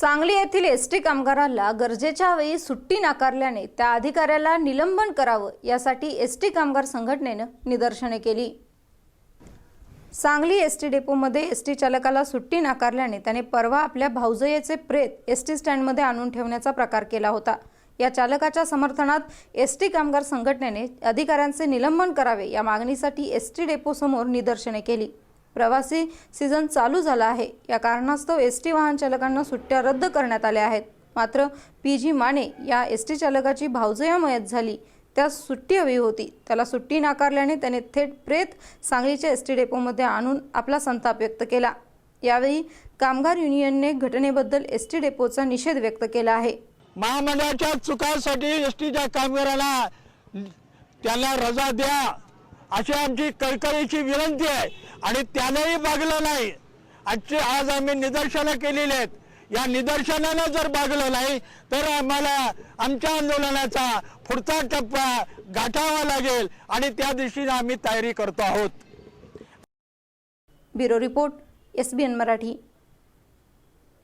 सांगली येथील S T कामगाराला गरजेच्या वेळी सुट्टी नाकारल्याने त्या अधिकाऱ्याला निलंबन करावं यासाठी एस टी कामगार संघटनेनं निदर्शने केली. सांगली एस टी डेपोमध्ये एस टी चालकाला सुट्टी नाकारल्याने त्याने परवा आपल्या भाऊजयेचे प्रेत एस टी स्टँडमध्ये आणून ठेवण्याचा प्रकार केला होता. या चालकाच्या समर्थनात एस टी कामगार संघटनेने अधिकाऱ्यांचे निलंबन करावे या मागणीसाठी एस टी डेपोसमोर निदर्शने केली. प्रवासी सीझन चालू झाला आहे. या कारणास्तव एस टी वाहन चालकांना सुट्ट्या रद्द करण्यात आल्या आहेत. मात्र पी जी माने या एस टी चालकाची भावजया मयत झाली. त्यास सुट्टी हवी होती. त्याला सुट्टी नाकारल्याने त्याने थेट प्रेत सांगलीच्या एस टी डेपोमध्ये आणून आपला संताप व्यक्त केला. यावेळी कामगार युनियनने घटनेबद्दल एस टी डेपोचा निषेध व्यक्त केला आहे. महामंडळाच्या चुकांसाठी एस टीच्या कामगाराला त्याला रजा द्या. अशी आमची कळकळीची विनंती आहे. आणि त्यानंही बागलं नाही. आजची आज आम्ही निदर्शनं केलेली आहेत. या निदर्शनानं जर बागलं नाही तर आम्हाला आमच्या आंदोलनाचा पुढचा टप्पा गाठावा लागेल आणि त्या दिशेने आम्ही तयारी करतो आहोत. Bureau report S B N Marathi.